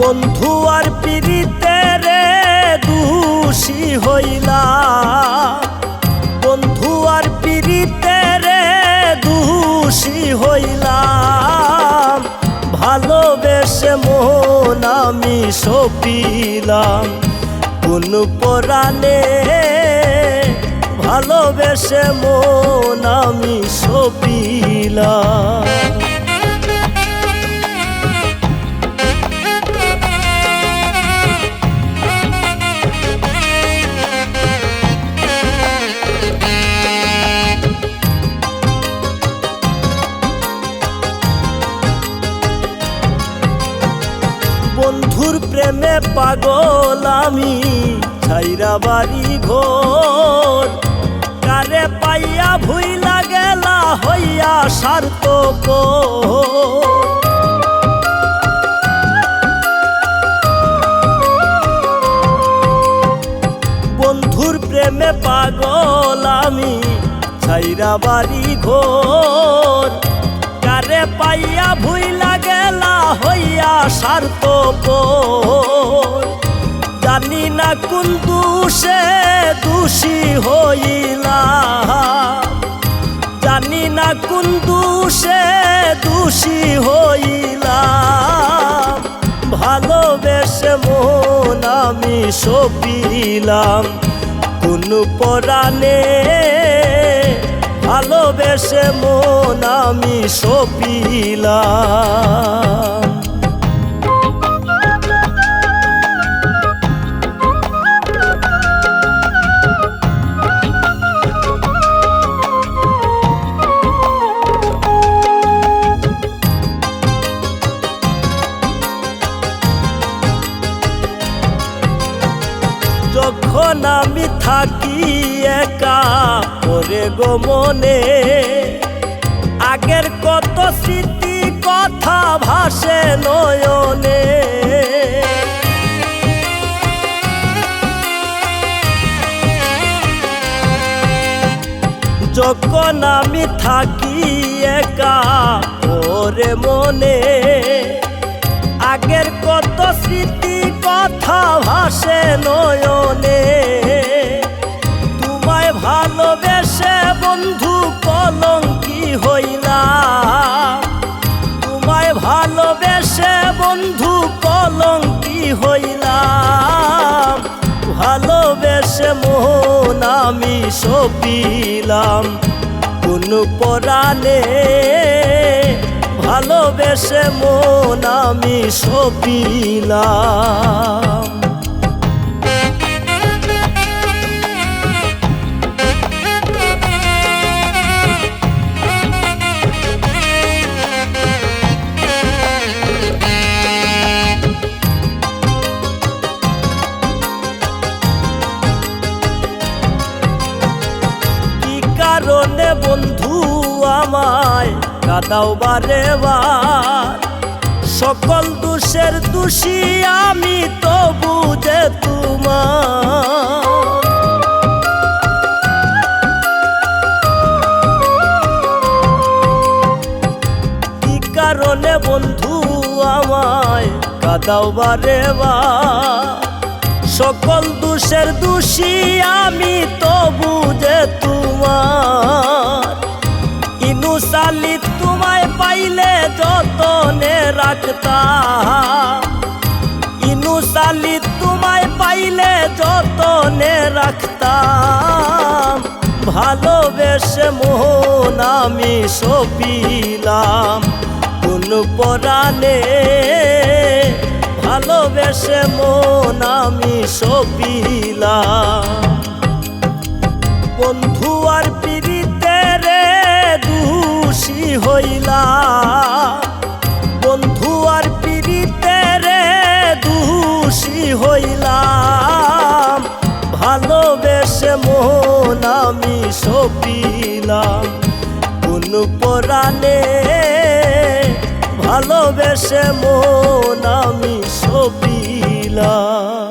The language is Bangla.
বন্ধু আর পিড়িতে রে দোষী হইলা। বন্ধু আর পিড়িতে রে দোষী হইলাম ভালোবেসে মন আমি সপিলাম। কোন পরাণে ভালোবেসে মন আমি সপিলাম। প্রেমে পাগল আমি, ছাইরা বাড়ি ঘোর। কারে পাইয়া ভুইলা গেলা হইয়া সার্থ বন্ধুর প্রেমে পাগল আমি, ছাইরা বাড়ি ঘোর। পাইয়া ভুইলা গেলা হইয়া সার্থ জানি না কোন দোষে দোষী হইলা। জানি না কোন দোষে দোষী হইলা। ভালোবেসে মন আমি সপিলাম। কোন পরাণে ভালোবেসে মন আমি সপিলাম। আমি থাকি একা পরে গো মনে। আগের কত স্মৃতি, কথা ভাসে নয়নে। যখন আমি থাকি একা, ওরে মনে। আগের কত স্মৃতি, কথা ভাসে নয়নে। ভালোবেসে বন্ধু কলঙ্কি হইলাম। ভালোবেসে মোহন আমি সপিলাম। কোন পরাণে ভালোবেসে মোহন আমি সপিলাম। কারণে বন্ধু আমায় কাদাও বারে সকল দোষের দোষী আমি তো বুঝে তোমার। কারণে বন্ধু আমায় কাদাও বার সকল দোষের দোষী আমি রাখতাম ইনু সালি তোমায় পাইলে যতনে রাখতাম। ভালোবেসে মোহন আমি সপিলাম। কোন পরাণে ভালোবেসে মন আমি সপিলাম। বন্ধু কোন পরাণে ভালোবেসে মন আমি সপিলাম।